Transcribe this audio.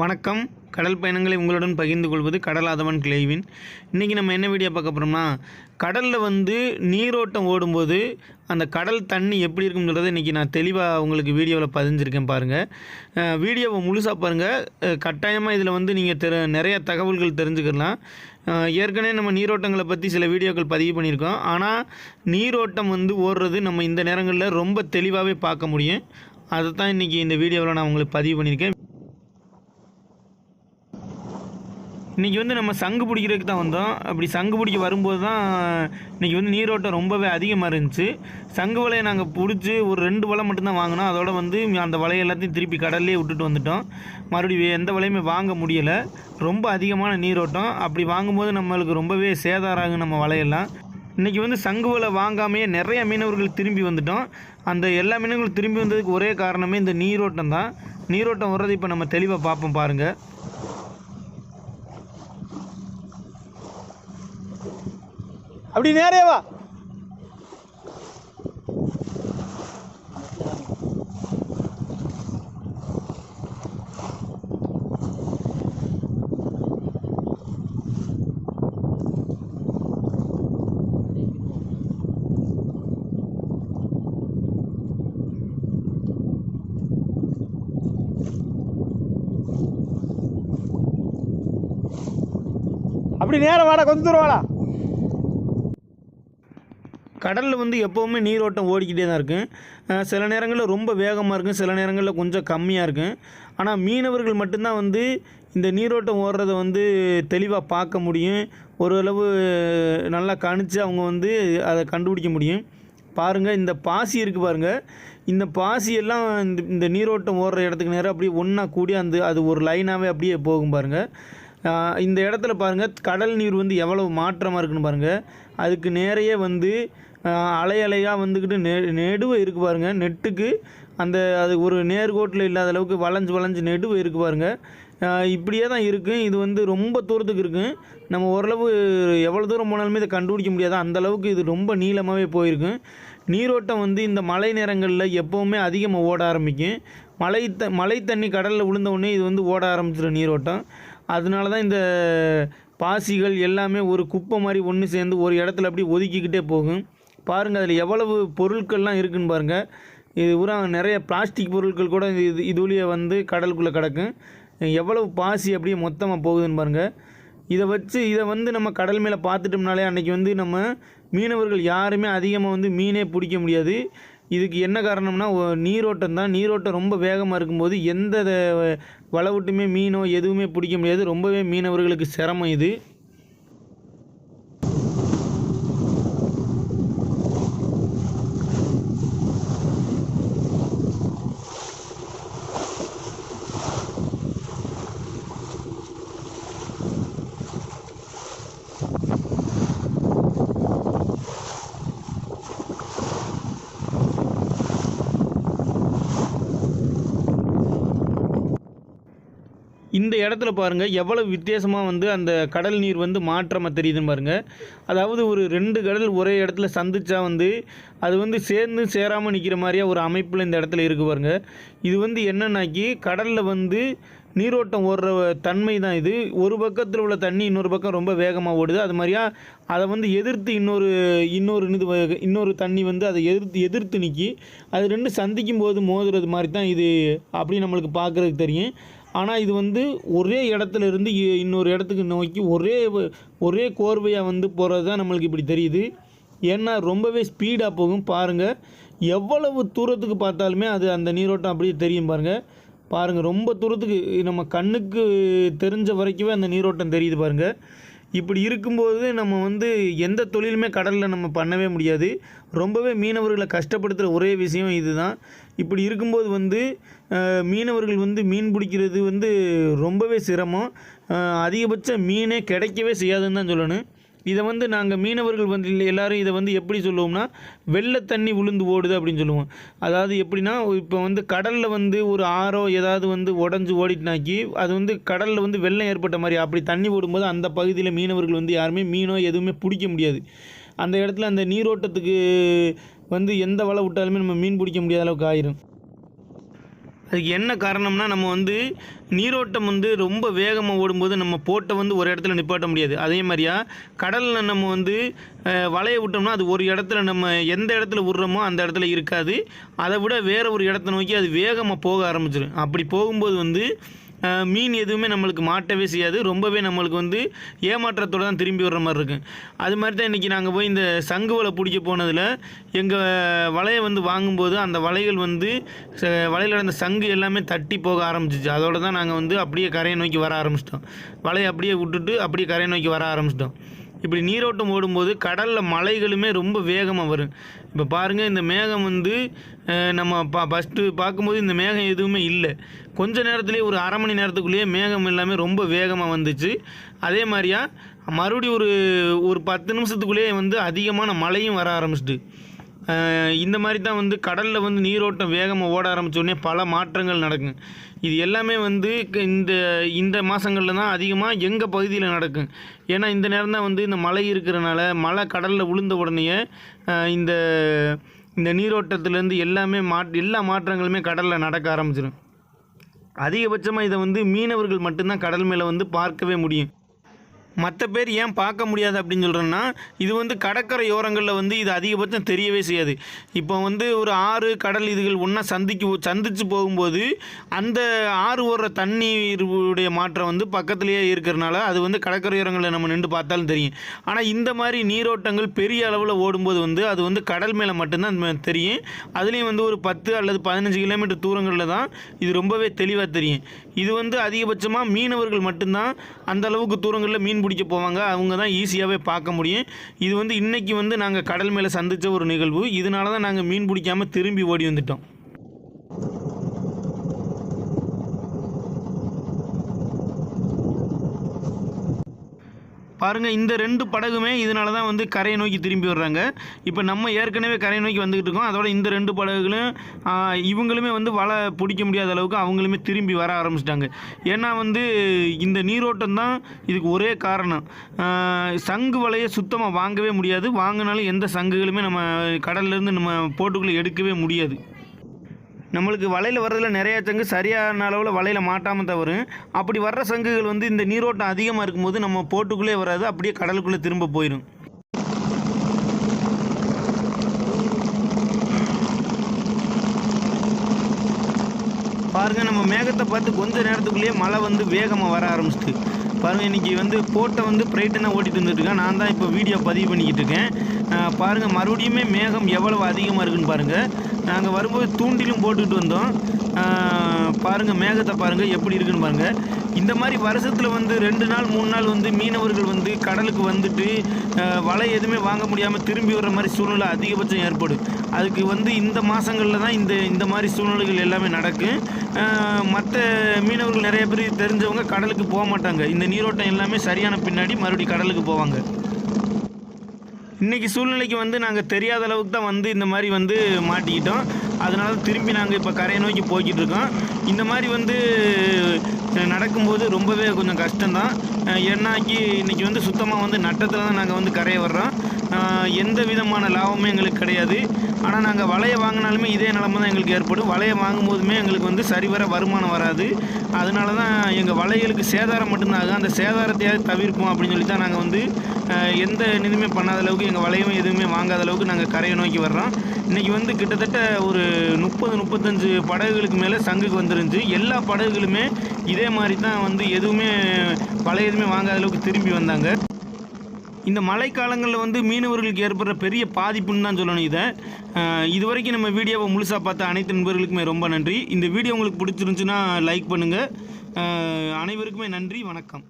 வணக்கம். கடல் பயணங்களை உங்களுடன் பகிர்ந்து கொள்வது கடலாதவன் கிளைவின். இன்றைக்கி நம்ம என்ன வீடியோ பார்க்க போகிறோம்னா கடலில் வந்து நீரோட்டம் ஓடும்போது அந்த கடல் தண்ணி எப்படி இருக்கும்னு சொல்கிறத இன்றைக்கி நான் தெளிவாக உங்களுக்கு வீடியோவில் பதிஞ்சிருக்கேன் பாருங்கள் வீடியோவை முழுசாக பாருங்கள் கட்டாயமாக இதில் வந்து நீங்கள் தெரு நிறைய தகவல்கள் தெரிஞ்சுக்கலாம். ஏற்கனவே நம்ம நீரோட்டங்களை பற்றி சில வீடியோக்கள் பதிவு பண்ணியிருக்கோம். ஆனால் நீரோட்டம் வந்து ஓடுறது நம்ம இந்த நேரங்களில் ரொம்ப தெளிவாகவே பார்க்க முடியும். அதை தான் இன்றைக்கி இந்த வீடியோவில் நான் உங்களுக்கு பதிவு பண்ணியிருக்கேன். இன்றைக்கி வந்து நம்ம சங்கு பிடிக்கிறதுக்கு தான் வந்தோம். அப்படி சங்கு பிடிக்க வரும்போது தான் இன்றைக்கி வந்து நீரோட்டம் ரொம்பவே அதிகமாக இருந்துச்சு. சங்கு வலையை நாங்கள் பிடிச்சி ஒரு ரெண்டு வலை மட்டும்தான் வாங்கினோம். அதோட வந்து அந்த வலையை எல்லாத்தையும் திருப்பி கடல்லே விட்டுட்டு வந்துட்டோம். மறுபடியும் எந்த வலையுமே வாங்க முடியலை. ரொம்ப அதிகமான நீரோட்டம். அப்படி வாங்கும்போது நம்மளுக்கு ரொம்பவே சேதாரம் ஆகும் நம்ம வலையெல்லாம். இன்றைக்கி வந்து சங்கு வலை வாங்காமையே நிறைய மீனவர்கள் திரும்பி வந்துட்டோம். அந்த எல்லா மீனவர்களும் திரும்பி வந்ததுக்கு ஒரே காரணமே இந்த நீரோட்டம் தான். நீரோட்டம் வர்றது இப்போ நம்ம தெளிவாக பார்ப்போம் பாருங்கள் அப்படி நேரே வா. அப்படி நேரம் வாடா கொஞ்சம் தூரம் வாடா. கடலில் வந்து எப்போவுமே நீரோட்டம் ஓடிக்கிட்டே தான் இருக்கும் சில நேரங்களில் ரொம்ப வேகமாக இருக்கும் சில நேரங்களில் கொஞ்சம் கம்மியாக இருக்கும் ஆனால் மீனவர்கள் மட்டும்தான் வந்து இந்த நீரோட்டம் ஓடுறத வந்து தெளிவாக பார்க்க முடியும். ஓரளவு நல்லா கணிச்சு அவங்க வந்து அதை கண்டுபிடிக்க முடியும். பாருங்கள் இந்த பாசி இருக்குது பாருங்கள் இந்த பாசியெல்லாம் இந்த இந்த நீரோட்டம் ஓடுற இடத்துக்கு நேரம் அப்படியே ஒன்றா கூடி அந்த அது ஒரு லைனாகவே அப்படியே போகும் பாருங்கள் இந்த இடத்துல பாருங்கள் கடல் நீர் வந்து எவ்வளவு மாற்றமாக இருக்குன்னு பாருங்கள் அதுக்கு நேரையே வந்து அலை அலையாக வந்துக்கிட்டு நெ நெடுவு இருக்குது பாருங்கள் நெட்டுக்கு அந்த அது ஒரு நேர்கோட்டில் இல்லாத அளவுக்கு வளைஞ்சு வளைஞ்சு நெடுவு இருக்குது பாருங்கள் இப்படியே தான் இருக்கும் இது வந்து ரொம்ப தூரத்துக்கு இருக்கும் நம்ம ஓரளவு எவ்வளோ தூரம் போனாலுமே இதை கண்டுபிடிக்க முடியாது. அந்தளவுக்கு இது ரொம்ப நீளமாகவே போயிருக்கும் நீரோட்டம் வந்து இந்த மழை நேரங்களில் எப்போவுமே அதிகமாக ஓட ஆரம்பிக்கும். மழை த மழை தண்ணி கடலில் விழுந்த உடனே இது வந்து ஓட ஆரம்பிச்சிடும் நீரோட்டம். அதனால தான் இந்த பாசிகள் எல்லாமே ஒரு குப்பை மாதிரி ஒன்று சேர்ந்து ஒரு இடத்துல அப்படியே ஒதுக்கிக்கிட்டே போகும். பாருங்கள் அதில் எவ்வளவு பொருட்கள்லாம் இருக்குதுன்னு பாருங்கள் இது பூரா நிறைய பிளாஸ்டிக் பொருட்கள் கூட இது இதுலேயே வந்து கடலுக்குள்ளே கிடக்கும். எவ்வளவு பாசி அப்படியே மொத்தமாக போகுதுன்னு பாருங்கள் இதை வச்சு இதை வந்து நம்ம கடல் மேலே பார்த்துட்டோம்னாலே அன்றைக்கி வந்து நம்ம மீனவர்கள் யாருமே அதிகமாக வந்து மீனே பிடிக்க முடியாது. இதுக்கு என்ன காரணம்னா நீரோட்டம் தான். நீரோட்டம் ரொம்ப வேகமாக இருக்கும்போது எந்த வளவுட்டுமே மீனோ எதுவுமே பிடிக்க முடியாது. ரொம்பவே மீனவர்களுக்கு சிரமம் இது. இந்த இடத்துல பாருங்கள் எவ்வளவு வித்தியாசமாக வந்து அந்த கடல் நீர் வந்து மாற்றமாக தெரியுதுன்னு பாருங்கள் அதாவது ஒரு ரெண்டு கடல் ஒரே இடத்துல சந்திச்சா வந்து அது வந்து சேர்ந்து சேராமல் நிற்கிற மாதிரியா ஒரு அமைப்பில் இந்த இடத்துல இருக்கு பாருங்கள் இது வந்து என்னன்னாக்கி கடலில் வந்து நீரோட்டம் ஓடுற தன்மை தான் இது. ஒரு பக்கத்தில் உள்ள தண்ணி இன்னொரு பக்கம் ரொம்ப வேகமாக ஓடுது. அது மாதிரியா அதை வந்து எதிர்த்து இன்னொரு இன்னொரு இது இன்னொரு தண்ணி வந்து அதை எதிர்த்து எதிர்த்து நிற்கி அது ரெண்டு சந்திக்கும் போது மோதுறது மாதிரி தான் இது அப்படி நம்மளுக்கு பார்க்குறதுக்கு தெரியும். ஆனால் இது வந்து ஒரே இடத்துல இருந்து இ- இன்னொரு இடத்துக்கு நோக்கி ஒரே ஒரே கோர்வையாக வந்து போகிறது தான் நம்மளுக்கு இப்படி தெரியுது. ஏன்னா ரொம்பவே ஸ்பீடாக போகும். பாருங்கள் எவ்வளவு தூரத்துக்கு பார்த்தாலுமே அது அந்த நீரோட்டம் அப்படியே தெரியும் பாருங்கள் பாருங்கள் ரொம்ப தூரத்துக்கு நம்ம கண்ணுக்கு தெரிஞ்ச வரைக்குமே அந்த நீரோட்டம் தெரியுது பாருங்கள் இப்படி இருக்கும்போது நம்ம வந்து எந்த தொழிலுமே கடலில் நம்ம பண்ணவே முடியாது. ரொம்பவே மீனவர்களை கஷ்டப்படுத்துகிற ஒரே விஷயம் இதுதான். இப்படி இருக்கும்போது வந்து மீனவர்கள் வந்து மீன் பிடிக்கிறது வந்து ரொம்பவே சிரமம். அதிகபட்சம் அதிகபட்ச மீனே கிடைக்கவே செய்யாதுன்னு தான் சொல்லணும். இதை வந்து நாங்கள் மீனவர்கள் வந்து எல்லோரும் இதை வந்து எப்படி சொல்லுவோம்னா வெள்ளை தண்ணி விழுந்து ஓடுது அப்படின்னு சொல்லுவோம். அதாவது எப்படின்னா இப்போ வந்து கடலில் வந்து ஒரு ஆறோ ஏதாவது வந்து உடஞ்சி ஓடிட்டுனாக்கி அது வந்து கடலில் வந்து வெள்ளம் ஏற்பட்ட மாதிரி அப்படி தண்ணி ஓடும்போது அந்த பகுதியில் மீனவர்கள் வந்து யாருமே மீனோ எதுவுமே பிடிக்க முடியாது. அந்த இடத்துல அந்த நீரோட்டத்துக்கு வந்து எந்த வலை விட்டாலுமே நம்ம மீன் பிடிக்க முடியாத அளவுக்கு ஆயிரும். அதுக்கு என்ன காரணம்னா நம்ம வந்து நீரோட்டம் வந்து ரொம்ப வேகமாக ஓடும்போது நம்ம போட்டை வந்து ஒரு இடத்துல நிப்பாட்ட முடியாது. அதே மாதிரியா கடலில் நம்ம வந்து வலையை விட்டோம்னா அது ஒரு இடத்துல நம்ம எந்த இடத்துல விட்றோமோ அந்த இடத்துல இருக்காது. அதை விட வேறு ஒரு இடத்த நோக்கி அது வேகமாக போக ஆரம்பிச்சிடும் அப்படி போகும்போது வந்து மீன் எதுவுமே நம்மளுக்கு மாட்டவே செய்யாது. ரொம்பவே நம்மளுக்கு வந்து ஏமாற்றத்தோடு தான் திரும்பி வர்ற மாதிரி இருக்கும் அது மாதிரி தான் இன்றைக்கி நாங்கள் போய் இந்த சங்கு வலை பிடிக்க போனதில் எங்கள் வலையை வந்து வாங்கும்போது அந்த வலைகள் வந்து ச- வலையில் இருந்த சங்கு எல்லாமே தட்டி போக ஆரம்பிச்சிச்சு. அதோடு தான் நாங்கள் வந்து அப்படியே கரையை நோக்கி வர ஆரம்பிச்சிட்டோம். வலையை அப்படியே விட்டுட்டு அப்படியே கரையை நோக்கி வர ஆரம்பிச்சிட்டோம். இப்படி நீரோட்டம் ஓடும்போது கடலில் மலைகளுமே ரொம்ப வேகமாக வரும். இப்போ பாருங்கள் இந்த மேகம் வந்து நம்ம பா ஃபஸ்ட்டு பார்க்கும்போது இந்த மேகம் எதுவுமே இல்லை. கொஞ்ச நேரத்துலேயே ஒரு அரை மணி நேரத்துக்குள்ளேயே மேகம் எல்லாமே ரொம்ப வேகமாக வந்துச்சு. அதே மாதிரியா மறுபடியும் ஒரு ஒரு பத்து நிமிஷத்துக்குள்ளேயே வந்து அதிகமான மழையும் வர ஆரம்பிச்சிட்டு இந்த மாதிரி தான் வந்து கடலில் வந்து நீரோட்டம் வேகமாக ஓட ஆரம்பிச்ச உடனே பல மாற்றங்கள் நடக்கும் இது எல்லாமே வந்து க- இந்த இந்த மாதங்களில் தான் அதிகமாக எங்கள் பகுதியில் நடக்கும் ஏன்னா இந்த நேரம் தான் வந்து இந்த மழை இருக்கிறனால மழை கடலில் விழுந்த உடனேயே இந்த இந்த நீரோட்டத்துலேருந்து எல்லாமே மாட் எல்லா மாற்றங்களுமே கடலில் நடக்க ஆரம்பிச்சிடும் அதிகபட்சமாக இதை வந்து மீனவர்கள் மட்டும்தான் கடல் மேலே வந்து பார்க்கவே முடியும். மற்ற பேர் ஏன் பார்க்க முடியாது அப்படின்னு சொல்கிறேன்னா இது வந்து கடற்கரை ஓரங்களில் வந்து இது அதிகபட்சம் தெரியவே செய்யாது. இப்போ வந்து ஒரு ஆறு கடல் இதுகள் ஒன்றா சந்திக்கு சந்திச்சு போகும்போது அந்த ஆறு ஓடுற தண்ணீருடைய மாற்றம் வந்து பக்கத்துலேயே இருக்கிறனால அது வந்து கடற்கரையோரங்களில் நம்ம நின்று பார்த்தாலும் தெரியும். ஆனால் இந்த மாதிரி நீரோட்டங்கள் பெரிய அளவில் ஓடும்போது வந்து அது வந்து கடல் மேலே மட்டும்தான் தெரியும். அதுலேயும் வந்து ஒரு பத்து அல்லது பதினஞ்சு கிலோமீட்டர் தூரங்களில் தான் இது ரொம்பவே தெளிவாக தெரியும். இது வந்து அதிகபட்சமாக மீனவர்கள் மட்டும்தான் அந்த அளவுக்கு தூரங்களில் மீன் பிடிக்க போவாங்க. அவங்க தான் ஈஸியாகவே பார்க்க முடியும். இது வந்து இன்றைக்கி வந்து நாங்கள் கடல் மேலே சந்தித்த ஒரு நிகழ்வு. இதனால தான் நாங்கள் மீன் பிடிக்காம திரும்பி ஓடி வந்துட்டோம். பாருங்கள் இந்த ரெண்டு படகுமே இதனால தான் வந்து கரையை நோக்கி திரும்பி வர்றாங்க. இப்போ நம்ம ஏற்கனவே கரையை நோக்கி வந்துக்கிட்டு இருக்கோம். அதோட இந்த ரெண்டு படகுகளும் இவங்களுமே வந்து வலை பிடிக்க முடியாத அளவுக்கு அவங்களுமே திரும்பி வர ஆரம்பிச்சிட்டாங்க. ஏன்னா வந்து இந்த நீரோட்டம் தான் இதுக்கு ஒரே காரணம். சங்கு வலையை சுத்தமாக வாங்கவே முடியாது. வாங்கினாலும் எந்த சங்குகளுமே நம்ம கடல்லேருந்து நம்ம போட்டுக்குள்ளே எடுக்கவே முடியாது. நம்மளுக்கு வலையில் வர்றதில் நிறைய சங்கு சரியான அளவில் வலையில் மாட்டாமல் தவறும் அப்படி வர்ற சங்குகள் வந்து இந்த நீரோட்டம் அதிகமாக இருக்கும்போது நம்ம போட்டுக்குள்ளே வராது அப்படியே கடலுக்குள்ளே திரும்ப போயிடும் பாருங்க நம்ம மேகத்தை பார்த்து கொஞ்ச நேரத்துக்குள்ளேயே மழை வந்து வேகமாக வர ஆரம்பிச்சிட்டு பாருங்க இன்னைக்கு வந்து போட்டை வந்து பிரைட்டனாக ஓட்டிகிட்டு வந்துட்டுருக்கேன் நான் தான் இப்போ வீடியோ பதிவு பண்ணிக்கிட்டு இருக்கேன். பாருங்கள் மறுபடியுமே மேகம் எவ்வளவு அதிகமாக இருக்குன்னு பாருங்கள் நாங்கள் வரும்போது தூண்டிலும் போட்டுக்கிட்டு வந்தோம். பாருங்கள் மேகத்தை பாருங்கள் எப்படி இருக்குன்னு பாருங்கள் இந்த மாதிரி வருஷத்தில் வந்து ரெண்டு நாள் மூணு நாள் வந்து மீனவர்கள் வந்து கடலுக்கு வந்துட்டு வலை எதுவுமே வாங்க முடியாமல் திரும்பி வர்ற மாதிரி சூழ்நிலை அதிகபட்சம் ஏற்படும். அதுக்கு வந்து இந்த மாதங்களில் தான் இந்த இந்த மாதிரி சூழ்நிலைகள் எல்லாமே நடக்கும் மற்ற மீனவர்கள் நிறைய பேர் தெரிஞ்சவங்க கடலுக்கு போக மாட்டாங்க. இந்த நீரோட்டம் எல்லாமே சரியான பின்னாடி மறுபடியும் கடலுக்கு போவாங்க. இன்றைக்கி சூழ்நிலைக்கு வந்து நாங்கள் தெரியாத அளவுக்கு தான் வந்து இந்த மாதிரி வந்து மாட்டிக்கிட்டோம். அதனால திரும்பி நாங்கள் இப்போ கரையை நோக்கி போய்கிட்டு இருக்கோம். இந்த மாதிரி வந்து நடக்கும்போது ரொம்பவே கொஞ்சம் கஷ்டம்தான். அஹ், ஏன்னாக்கி இன்றைக்கி வந்து சுத்தமாக வந்து நட்டத்தில் தான் நாங்கள் வந்து கரையை வர்றோம். எந்த விதமான லாபமும் எங்களுக்கு கிடையாது. ஆனால் நாங்கள் வலையை வாங்கினாலுமே இதே நிலமை தான் எங்களுக்கு ஏற்படும். வலையை வாங்கும்போதுமே எங்களுக்கு வந்து சரிவர வருமானம் வராது. அதனால தான் எங்கள் வலைகளுக்கு சேதாரம் மட்டும்தான் ஆகும் அந்த சேதாரத்தையாவது தவிர்ப்போம் அப்படின்னு சொல்லி தான் நாங்கள் வந்து எந்த இதுவுமே பண்ணாத அளவுக்கு எங்கள் வலையும் எதுவுமே வாங்காத அளவுக்கு நாங்கள் கரையை நோக்கி வர்றோம். இன்றைக்கி வந்து கிட்டத்தட்ட ஒரு முப்பது முப்பத்தஞ்சு படகுகளுக்கு மேலே சங்குக்கு வந்துருந்துச்சு. எல்லா படகுகளுமே இதே மாதிரி தான் வந்து எதுவுமே வலை எதுவுமே வாங்காத அளவுக்கு திரும்பி வந்தாங்க. இந்த மழைக்காலங்களில் வந்து மீனவர்களுக்கு ஏற்படுற பெரிய பாதிப்புன்னு தான் சொல்லணும் இதை. இது வரைக்கும் நம்ம வீடியோவை முழுசாக பார்த்த அனைத்து நண்பர்களுக்குமே ரொம்ப நன்றி. இந்த வீடியோ உங்களுக்கு பிடிச்சிருந்துச்சுன்னா லைக் பண்ணுங்கள் அனைவருக்குமே நன்றி. வணக்கம்.